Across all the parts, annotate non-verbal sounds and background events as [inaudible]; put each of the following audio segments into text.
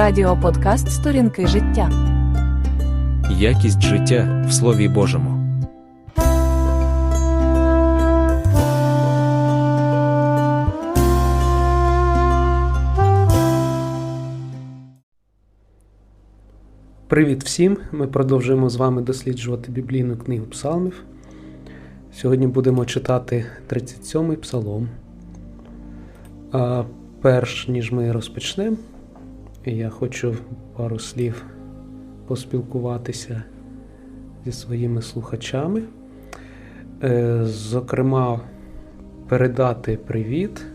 Радіоподкаст Сторінки життя. Якість життя в Слові Божому. Привіт всім! Ми продовжуємо з вами досліджувати біблійну книгу псалмів. Сьогодні будемо читати 37-й псалом. А перш ніж ми розпочнемо, я хочу пару слів поспілкуватися зі своїми слухачами. Е, Зокрема, передати привіт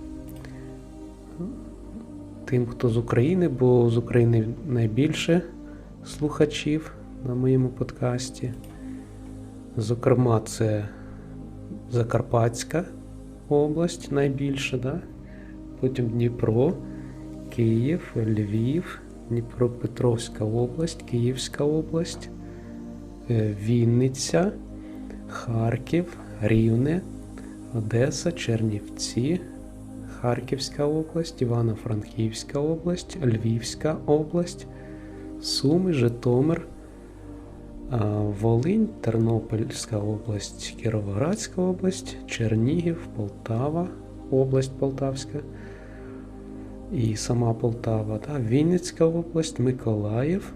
тим, хто з України, бо з України найбільше слухачів на моєму подкасті. Зокрема, це Закарпатська область найбільше, да? потім Дніпро, Київ, Львів, Дніпропетровська область, Київська область, е, Вінниця, Харків, Рівне, Одеса, Чернівці, Харківська область, Івано-Франківська область, Львівська область. Суми, Житомир, Волинь, Тернопільська область, Кіровоградська область, Чернігів, Полтава, область Полтавська і сама Полтава, та, Вінницька область, Миколаїв,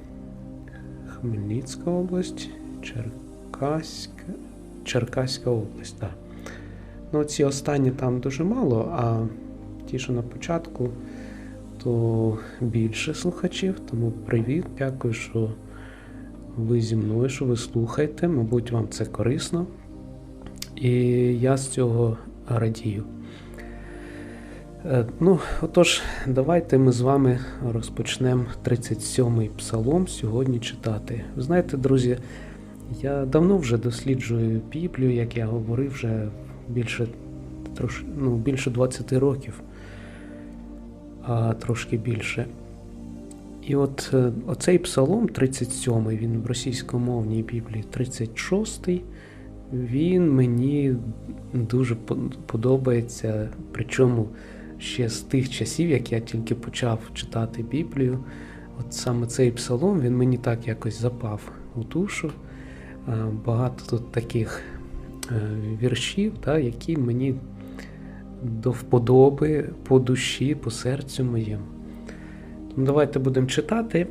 Хмельницька область, Черкаська Черкаська область. Так. Ну, ці останні там дуже мало, а ті, що на початку то більше слухачів. Тому привіт, дякую, що ви зі мною, що ви слухаєте. Мабуть, вам це корисно. І я з цього радію. Е, ну, отож, давайте ми з вами розпочнемо 37-й псалом сьогодні читати. Ви знаєте, друзі, я давно вже досліджую Біблію, як я говорив, вже більше, трош, ну, більше 20 років а трошки більше. І от е, оцей псалом, 37-й, він в російськомовній Біблії 36-й, він мені дуже подобається. Причому ще з тих часів, як я тільки почав читати Біблію. От саме цей псалом він мені так якось запав у душу. Багато тут таких е, віршів, та, які мені до вподоби по душі, по серцю моєму. Тому давайте будемо читати.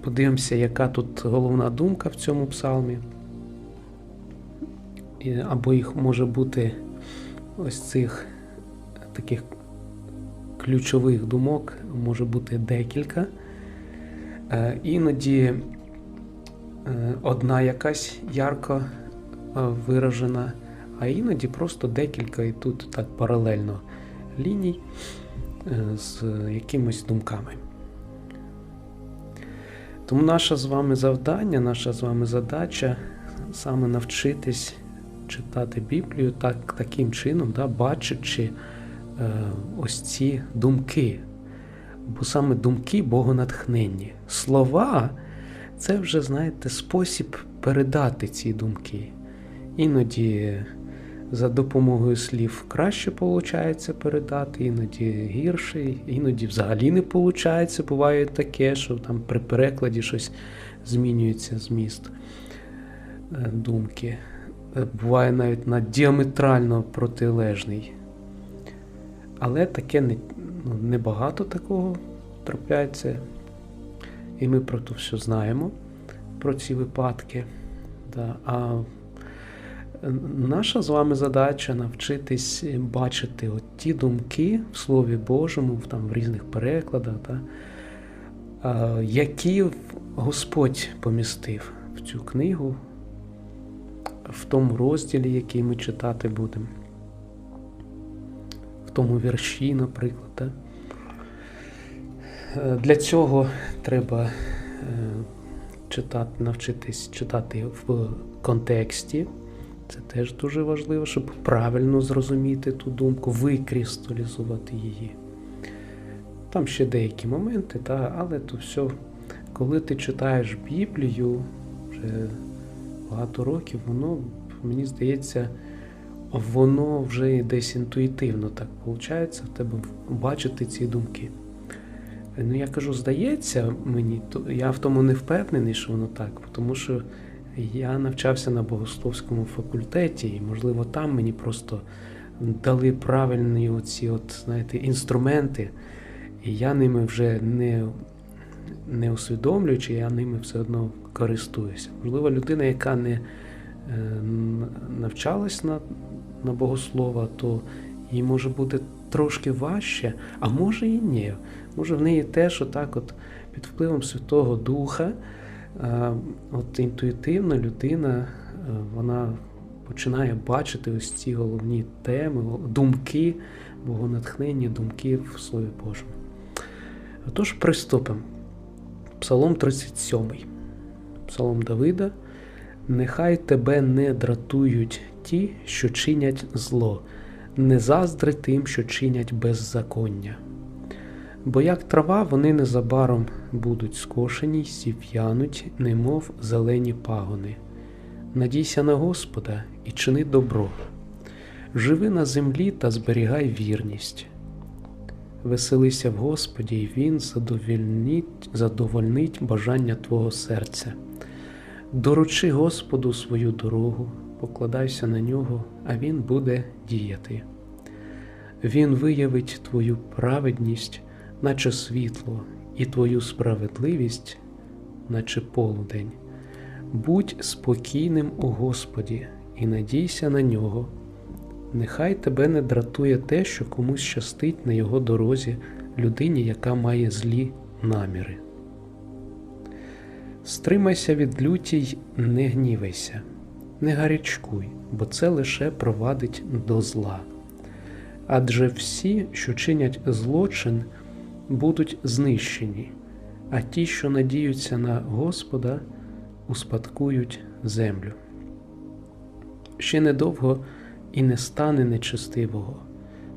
Подивимося, яка тут головна думка в цьому псалмі. Або їх може бути ось цих таких ключових думок, може бути декілька. Е, іноді е, одна якась ярко е, виражена а іноді просто декілька і тут так паралельно ліній з якимись думками. Тому наше з вами завдання, наша з вами задача саме навчитись читати Біблію так, таким чином, да, бачачи ось ці думки. Бо саме думки богонатхненні. Слова це вже, знаєте, спосіб передати ці думки. Іноді за допомогою слів краще виходить передати, іноді гірше, іноді взагалі не виходить. Буває таке, що там при перекладі щось змінюється зміст е, думки. Е, буває навіть на діаметрально протилежний. Але таке не, ну, небагато такого трапляється. І ми про це все знаємо, про ці випадки. Да. А Наша з вами задача навчитись бачити от ті думки в Слові Божому, там в різних перекладах, та, які Господь помістив в цю книгу, в тому розділі, який ми читати будемо, тому вірші, наприклад. Та. Для цього треба е, читати, навчитись читати в контексті. Це теж дуже важливо, щоб правильно зрозуміти ту думку, викристалізувати її. Там ще деякі моменти, та, але то все, коли ти читаєш Біблію вже багато років, воно, мені здається, воно вже десь інтуїтивно так виходить в тебе бачити ці думки. Ну, я кажу, здається мені, то я в тому не впевнений, що воно так, тому що я навчався на богословському факультеті, і, можливо, там мені просто дали правильні оці, от, знаєте, інструменти, і я ними вже не, не усвідомлюючи, я ними все одно користуюся. Можливо, людина, яка не е, навчалась на, на богослова, то їй може бути трошки важче, а може і ні. Може, в неї теж отак, от під впливом Святого Духа, е, от інтуїтивно людина, е, вона починає бачити ось ці головні теми, думки, богонатхненні думки в Слові Божому. Отож, приступимо. Псалом 37. Псалом Давида. Нехай тебе не дратують ті, що чинять зло, не заздри тим, що чинять беззаконня. Бо як трава, вони незабаром будуть скошені й сів'януть, немов зелені пагони. Надійся на Господа і чини добро. Живи на землі та зберігай вірність. Веселися в Господі, і Він задовольнить, задовольнить бажання твого серця. Доручи Господу свою дорогу, покладайся на нього, а Він буде діяти. Він виявить твою праведність, наче світло, і твою справедливість, наче полудень. Будь спокійним у Господі і надійся на нього. Нехай тебе не дратує те, що комусь щастить на його дорозі людині, яка має злі наміри. Стримайся від люті й не гнівайся, не гарячкуй, бо це лише провадить до зла. Адже всі, що чинять злочин, будуть знищені, а ті, що надіються на Господа, успадкують землю. Ще недовго і не стане нечестивого.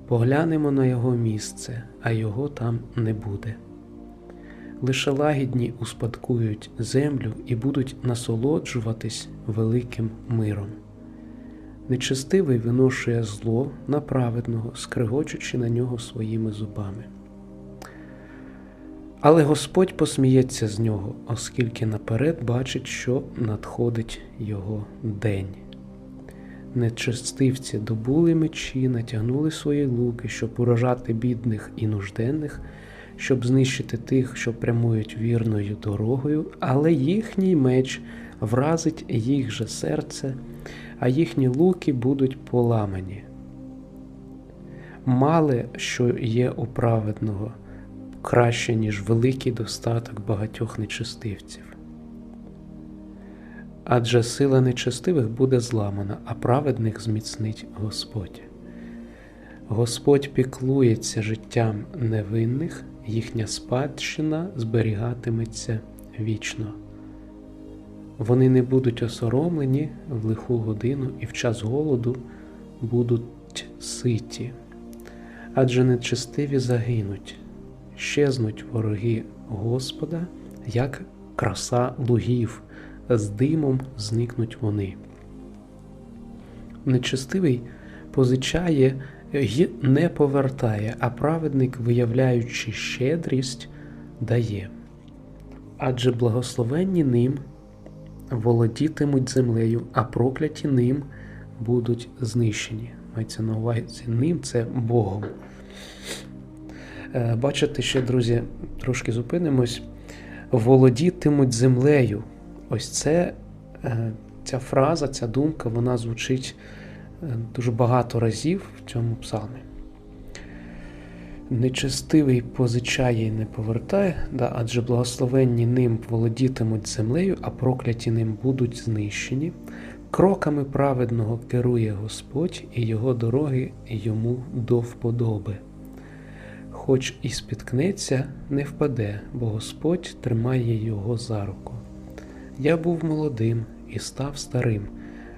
Поглянемо на його місце, а його там не буде. Лише лагідні успадкують землю і будуть насолоджуватись великим миром. Нечестивий виношує зло на праведного, скригочучи на нього своїми зубами. Але Господь посміється з нього, оскільки наперед бачить, що надходить його день. Нечестивці добули мечі, натягнули свої луки, щоб уражати бідних і нужденних, щоб знищити тих, що прямують вірною дорогою, але їхній меч вразить їх же серце, а їхні луки будуть поламані. Мале, що є у праведного, краще, ніж великий достаток багатьох нечестивців. Адже сила нечестивих буде зламана, а праведних зміцнить Господь. Господь піклується життям невинних, їхня спадщина зберігатиметься вічно. Вони не будуть осоромлені в лиху годину і в час голоду будуть ситі, адже нечестиві загинуть, щезнуть вороги Господа, як краса лугів з димом зникнуть вони. Нечестивий позичає й не повертає, а праведник, виявляючи щедрість, дає. Адже благословенні ним володітимуть землею, а прокляті ним будуть знищені. Мається на увазі ним це Богом. Е, Бачите, ще, друзі, трошки зупинимось. Володітимуть землею. Ось це, е, ця фраза, ця думка, вона звучить дуже багато разів в цьому псалмі. Нечестивий позичає і не повертає, да, адже благословенні ним володітимуть землею, а прокляті ним будуть знищені. Кроками праведного керує Господь, і його дороги йому до вподоби. Хоч і спіткнеться, не впаде, бо Господь тримає його за руку. Я був молодим і став старим,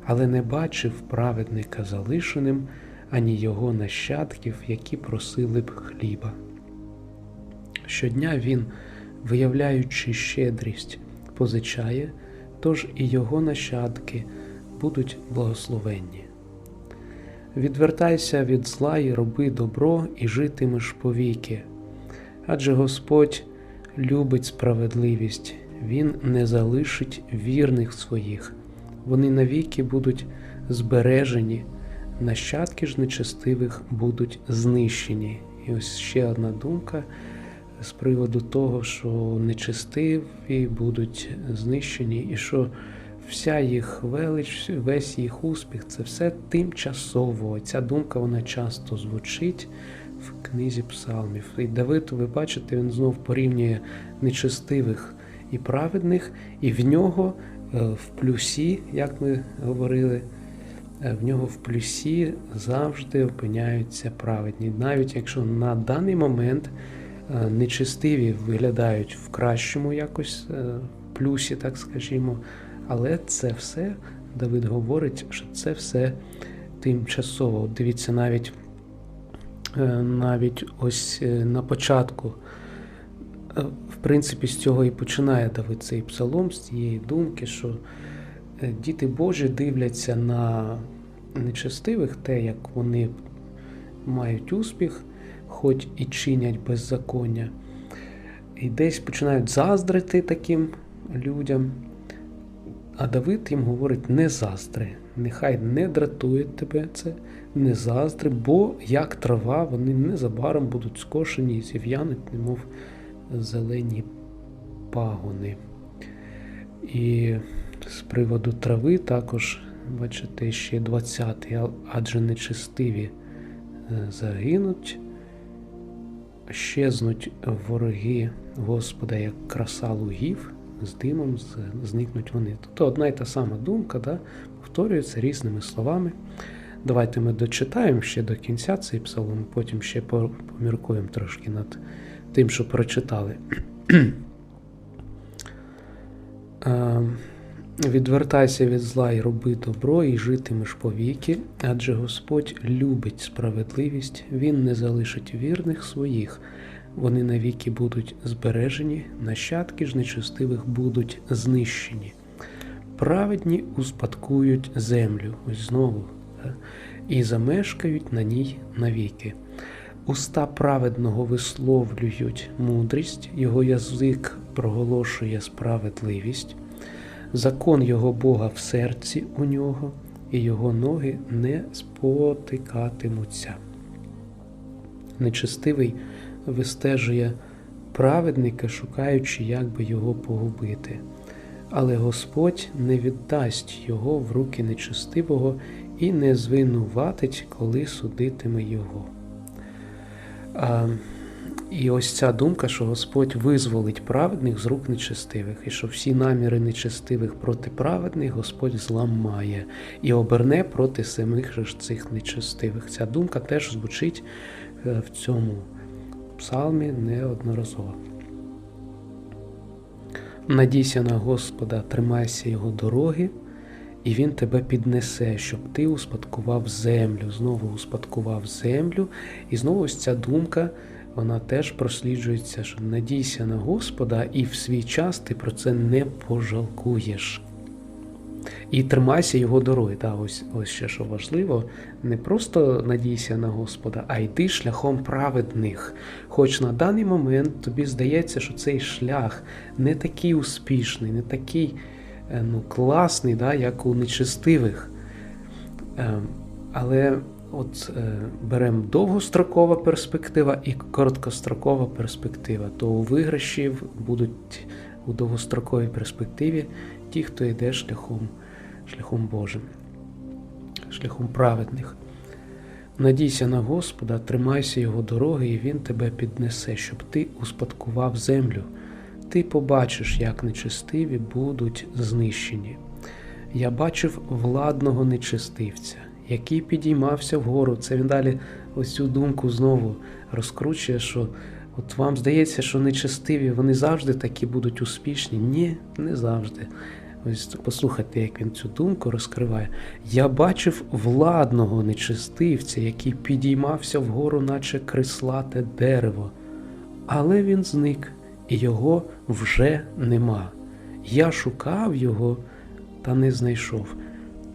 але не бачив праведника залишеним, ані його нащадків, які просили б хліба. Щодня він, виявляючи щедрість, позичає, тож і його нащадки будуть благословенні. Відвертайся від зла і роби добро, і житимеш повіки, адже Господь любить справедливість, Він не залишить вірних своїх. Вони навіки будуть збережені, нащадки ж нечестивих будуть знищені. І ось ще одна думка з приводу того, що нечестиві будуть знищені, і що вся їх велич, весь їх успіх це все тимчасово. Ця думка вона часто звучить в книзі псалмів. І Давид, ви бачите, він знов порівнює нечестивих і праведних, і в нього в плюсі, як ми говорили, е, в нього в плюсі завжди опиняються праведні. Навіть якщо на даний момент е, нечестиві виглядають в кращому якось е, плюсі, так скажімо, але це все, Давид говорить, що це все тимчасово. Дивіться, навіть, е, навіть ось е, на початку, е, принципі, з цього і починає Давид цей псалом, з цієї думки, що е, діти Божі дивляться на нечестивих, те, як вони мають успіх, хоч і чинять беззаконня, і десь починають заздрити таким людям. А Давид їм говорить: не заздри, нехай не дратує тебе це, не заздри, бо як трава, вони незабаром будуть скошені і зів'януть, немов зелені пагони. І з приводу трави також, бачите, ще 20-й, адже нечестиві е, загинуть, щезнуть вороги Господа, як краса лугів, з димом зникнуть вони. Тобто одна і та сама думка да, повторюється різними словами. Давайте ми дочитаємо ще до кінця цей псалом, потім ще поміркуємо трошки над тим, що прочитали. [clears throat] Е, Відвертайся від зла і роби добро, і житимеш повіки, адже Господь любить справедливість, Він не залишить вірних своїх. Вони навіки будуть збережені, нащадки ж нечестивих будуть знищені. Праведні успадкують землю, ось знову, і замешкають на ній навіки. Уста праведного висловлюють мудрість, його язик проголошує справедливість, закон його Бога в серці у нього, і його ноги не спотикатимуться. Нечестивий вистежує праведника, шукаючи, як би його погубити. Але Господь не віддасть його в руки нечестивого і не звинуватить, коли судитиме його. І ось ця думка, що Господь визволить праведних з рук нечестивих, і що всі наміри нечестивих проти праведних Господь зламає і оберне проти самих же цих нечестивих. Ця думка теж звучить е, в цьому псалмі неодноразово. Надійся на Господа, тримайся Його дороги, і Він тебе піднесе, щоб ти успадкував землю, знову успадкував землю. І знову ось ця думка, вона теж просліджується, що надійся на Господа, і в свій час ти про це не пожалкуєш. І тримайся його дороги. Да, ось, ось ще що важливо, не просто надійся на Господа, а йди шляхом праведних. Хоч на даний момент тобі здається, що цей шлях не такий успішний, не такий ну, класний, да, як у нечестивих. Е, Але от е, беремо довгострокова перспектива і короткострокова перспектива, то у виграшів будуть у довгостроковій перспективі ті, хто йде шляхом, шляхом Божим, шляхом праведних. Надійся на Господа, тримайся Його дороги, і Він тебе піднесе, щоб ти успадкував землю. Ти побачиш, як нечестиві будуть знищені. Я бачив владного нечестивця, який підіймався вгору. Це він далі ось цю думку знову розкручує, що от вам здається, що нечестиві, вони завжди такі будуть успішні. Ні, не завжди. Ось послухайте, як він цю думку розкриває. Я бачив владного нечестивця, який підіймався вгору, наче крислате дерево, але він зник, і його вже нема. Я шукав його та не знайшов.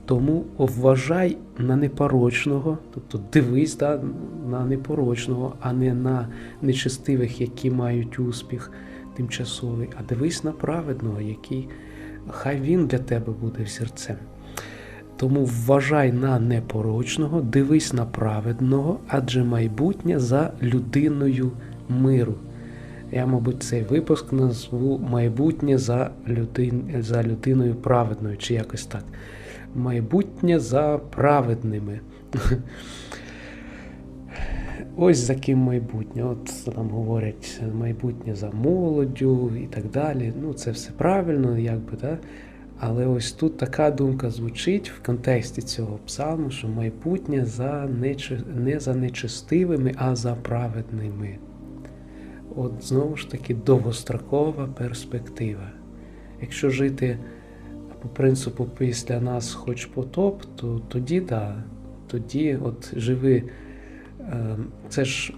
Тому вважай на непорочного, тобто дивись да, на непорочного, а не на нечестивих, які мають успіх. тимчасовий, а дивись на праведного, який хай він для тебе буде серцем. Тому вважай на непорочного, дивись на праведного, адже майбутнє за людиною миру. Я, мабуть, цей випуск назву майбутнє за, людин, за людиною праведною, чи якось так. Майбутнє за праведними. [laughs] Ось за ким майбутнє. От нам говорять майбутнє за молоддю і так далі. Ну, це все правильно, якби, да? Але ось тут така думка звучить в контексті цього псалму, що майбутнє за нечи... не за нечестивими, а за праведними. От знову ж таки довгострокова перспектива. Якщо жити по принципу після нас хоч потоп, то тоді да, тоді от живи. Е, Це ж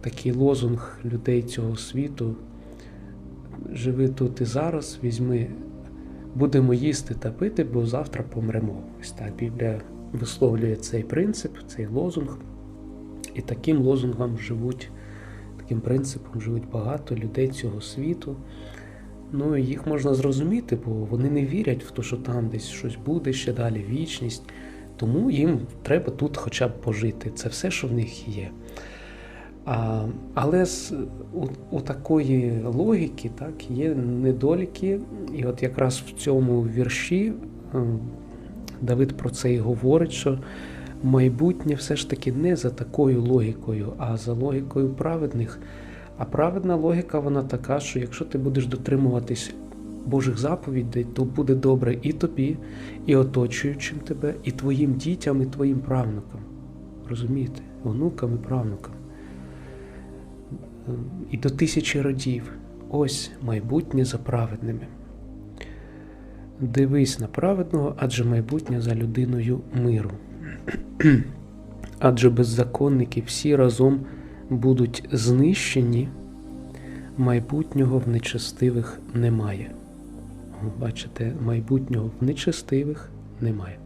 такий лозунг людей цього світу. Живи тут і зараз, візьми, будемо їсти та пити, бо завтра помремо. Ось так Біблія висловлює цей принцип, цей лозунг. І таким лозунгом живуть, таким принципом живуть багато людей цього світу. Ну їх можна зрозуміти, бо вони не вірять в те, що там десь щось буде ще далі, вічність. Тому їм треба тут хоча б пожити. Це все, що в них є. А, Але з, у, у такої логіки так, є недоліки. І от якраз в цьому вірші е, Давид про це і говорить, що майбутнє все ж таки не за такою логікою, а за логікою праведних. А праведна логіка вона така, що якщо ти будеш дотримуватись Божих заповідей, то буде добре і тобі, і оточуючим тебе, і твоїм дітям, і твоїм правнукам. Розумієте? Онукам і правнукам. І до тисячі родів. Ось майбутнє за праведними. Дивись на праведного, адже майбутнє за людиною миру. [clears throat] Адже беззаконники всі разом будуть знищені, майбутнього в нечестивих немає. Бачите, майбутнього в нечестивих немає.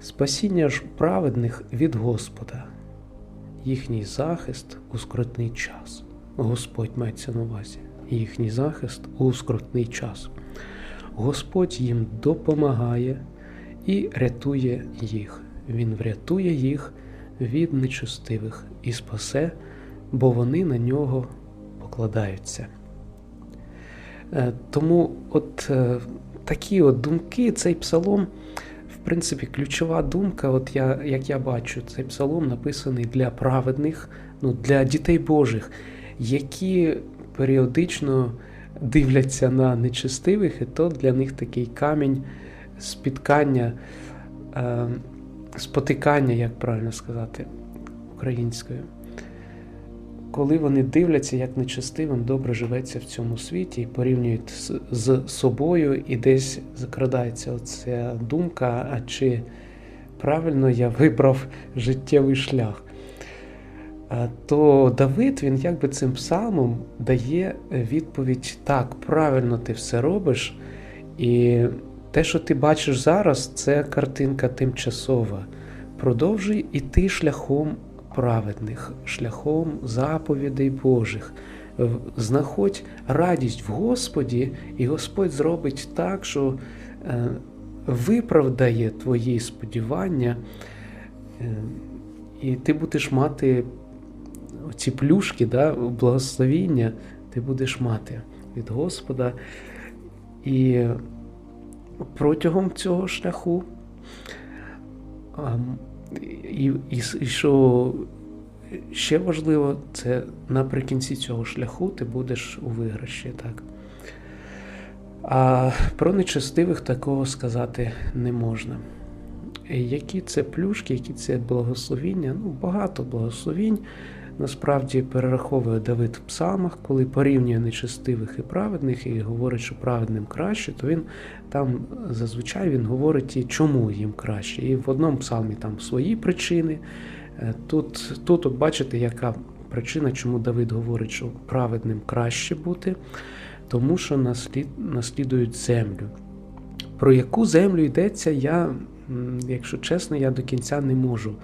Спасіння ж праведних від Господа, їхній захист у скрутний час. Господь мається на увазі, їхній захист у скрутний час. Господь їм допомагає і рятує їх. Він врятує їх від нечестивих і спасе, бо вони на нього покладаються. Е, Тому от е, такі от думки, цей псалом, в принципі, ключова думка, от я, як я бачу, цей псалом написаний для праведних, ну, для дітей Божих, які періодично дивляться на нечестивих, і то для них такий камінь спіткання, е, спотикання, як правильно сказати, українською коли вони дивляться, як нечестивим добре живеться в цьому світі, і порівнюють з, собою, і десь закрадається оця думка, а чи правильно я вибрав життєвий шлях. То Давид, він якби цим псалмом дає відповідь: так, правильно ти все робиш, і те, що ти бачиш зараз, це картинка тимчасова. Продовжуй іти шляхом праведних, шляхом заповідей Божих. Знаходь радість в Господі, і Господь зробить так, що е, виправдає твої сподівання, е, і ти будеш мати ці плюшки, да, благословіння, ти будеш мати від Господа. І протягом цього шляху. І, і, і що ще важливо, це наприкінці цього шляху ти будеш у виграші. так. А про нечестивих такого сказати не можна. Які це плюшки, які це благословіння? Ну, багато благословінь. Насправді перераховує Давид в псалмах, коли порівнює нечестивих і праведних, і говорить, що праведним краще, то він там зазвичай він говорить, і чому їм краще. І в одному псалмі там свої причини. Тут, тут от бачите, яка причина, чому Давид говорить, що праведним краще бути, тому що наслід, наслідують землю. Про яку землю йдеться, я, якщо чесно, я до кінця не можу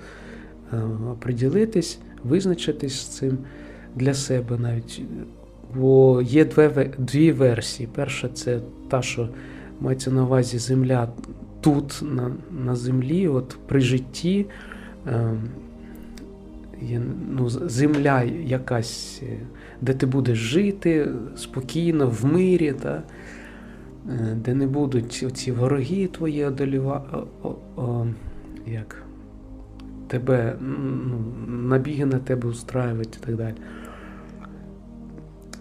оприділитись, визначитись з цим для себе навіть Бо є дві, версії. Перша це та, що мається на увазі земля тут, на, на землі, от при житті. Е, ну, земля якась, е, де ти будеш жити спокійно, в мирі, та, е, де не будуть оці вороги твої одолівати, як тебе, ну, набіги на тебе устраювати і так далі.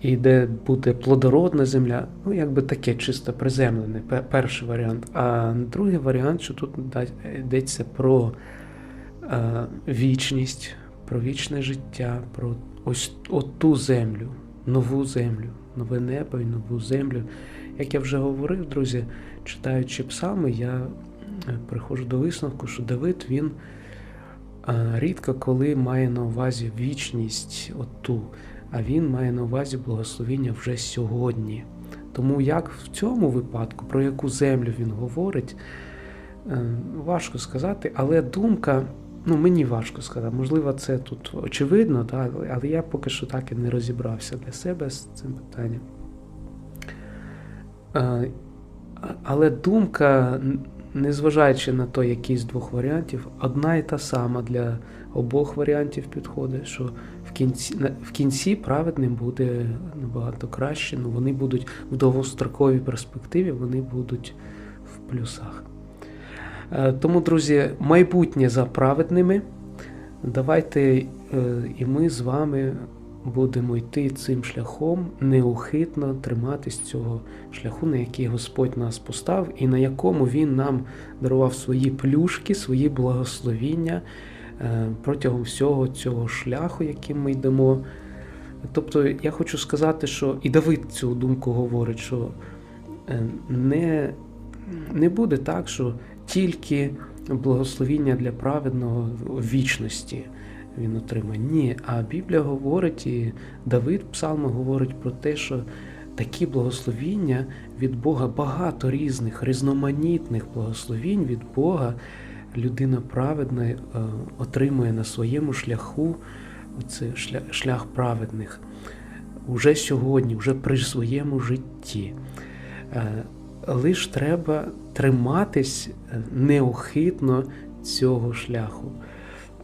І де буде плодородна земля, ну якби таке чисто приземлене, перший варіант. А другий варіант, що тут йдеться про е, вічність, про вічне життя, про ось оту землю, нову землю, нове небо і нову землю. Як я вже говорив, друзі, читаючи псалми, я е, приходжу до висновку, що Давид він рідко коли має на увазі вічність оту, а він має на увазі благословіння вже сьогодні. Тому як в цьому випадку, про яку землю він говорить, е, важко сказати, але думка, ну мені важко сказати, можливо, це тут очевидно, але я поки що так і не розібрався для себе з цим питанням. Е, Але думка, незважаючи на то, який з двох варіантів, одна і та сама для обох варіантів підходить, що в кінці, в кінці праведним буде набагато краще, ну вони будуть в довгостроковій перспективі, вони будуть в плюсах. Е, Тому, друзі, майбутнє за праведними. Давайте е, і ми з вами будемо йти цим шляхом, неухитно триматись цього шляху, на який Господь нас постав, і на якому Він нам дарував свої плюшки, свої благословіння е, протягом всього цього шляху, яким ми йдемо. Тобто я хочу сказати, що і Давид цю думку говорить, що е, не, не буде так, що тільки благословіння для праведного в вічності він отримає. Ні, а Біблія говорить, і Давид в псалмах говорить про те, що такі благословіння від Бога, багато різних, різноманітних благословінь від Бога людина праведна е, отримує на своєму шляху оце шлях, праведних уже сьогодні, вже при своєму житті. Е, Лиш треба триматись е, неухитно цього шляху.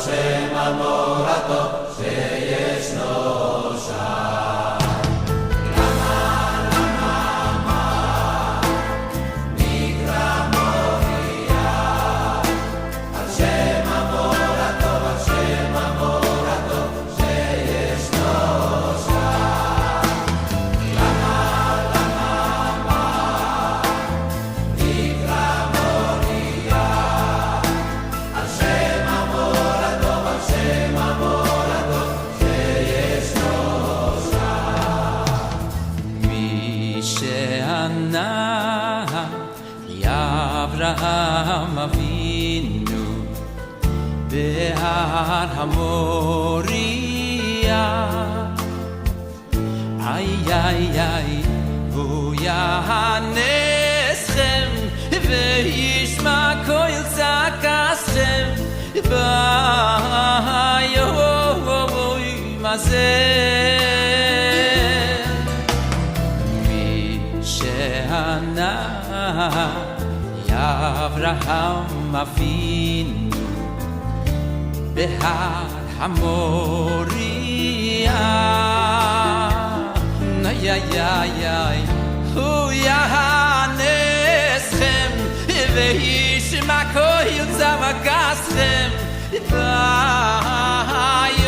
Hashem Amorato, מזה מי שענה יברהם מבין בהר המוריה נויה יא יא הוא יענסכם ואיש מקו יוצא מגסכם Bye.